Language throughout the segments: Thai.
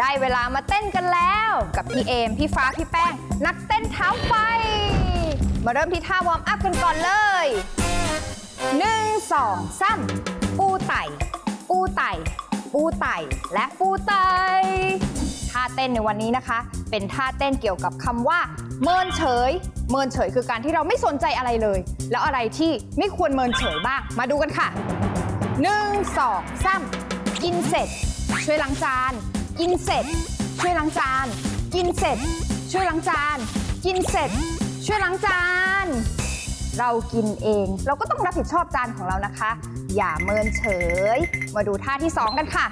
ได้เวลามาเต้นกันแล้ว กับพี่เอม พี่ฟ้า พี่แป้ง นักเต้นเท้าไฟ มาเริ่มที่ท่าวอร์มอัพกันก่อนเลยหนึ่งสองสามปูไต่ ปูไต่ ปูไต่ และปูไต่ท่าเต้นในวันนี้นะคะ เป็นท่าเต้นเกี่ยวกับคำว่า เมินเฉย เมินเฉยคือการที่เราไม่สนใจอะไรเลย แล้วอะไรที่ไม่ควรเมินเฉยบ้าง มาดูกันค่ะหนึ่งสองสามกินเสร็จ ช่วยล้างจาน กินเสร็จ ช่วยล้างจาน กินเสร็จ ช่วยล้างจาน กินเสร็จ ช่วยล้างจาน เรากินเอง เราก็ต้องรับผิดชอบจานของเรานะคะ อย่าเมินเฉย มาดูท่าที่สองกันค่ะ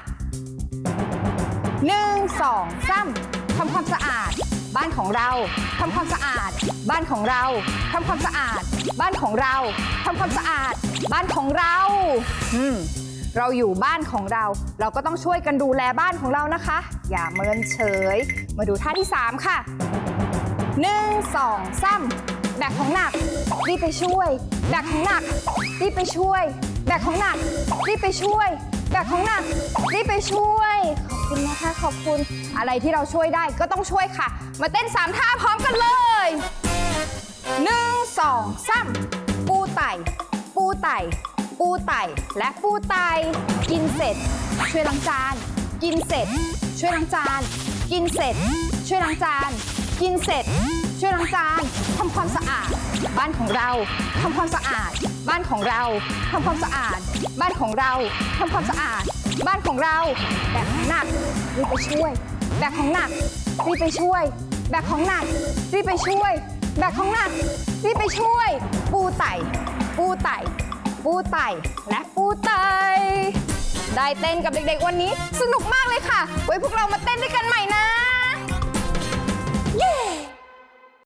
หนึ่งสองสามทำความสะอาด บ้านของเราทำความสะอาด บ้านของเราทำความสะอาด บ้านของเราทำความสะอาด บ้านของเราอืม เราอยู่บ้านของเรา เราก็ต้องช่วยกันดูแลบ้านของเรานะคะ อย่าเมินเฉย มาดูท่าที่ 3 ค่ะหนึ่งสองสามแบกของหนักรีบไปช่วยแบกของหนักรีบไปช่วยแบกของหนักรีบไปช่วยแบกของหนักรีบไปช่วย ขอบคุณนะคะขอบคุณอะไรที่เราช่วยได้ก็ต้องช่วยค่ะ มาเต้นสามท่าพร้อมกันเลยหนึ่งสองสามปูไต่ปูไต่ ปูไต่และปูไต่กินเสร็จ ช่วยล้างจาน กินเสร็จ ช่วยล้างจาน กินเสร็จ ช่วยล้างจาน กินเสร็จ ช่วยล้างจานทำความสะอาด บ้านของเราทำความสะอาด บ้านของเราทำความสะอาด บ้านของเราทำความสะอาด บ้านของเรา แบกของหนักรีบไปช่วย แบกของหนักรีบไปช่วย แบกของหนักรีบไปช่วย แบกของหนักรีบไปช่วย ปูไต่ปูไต่ ปูไต่และปูไตได้เต้นกับเด็กๆวันนี้ สนุกมากเลยค่ะ ไว้พวกเรามาเต้นด้วยกันใหม่นะ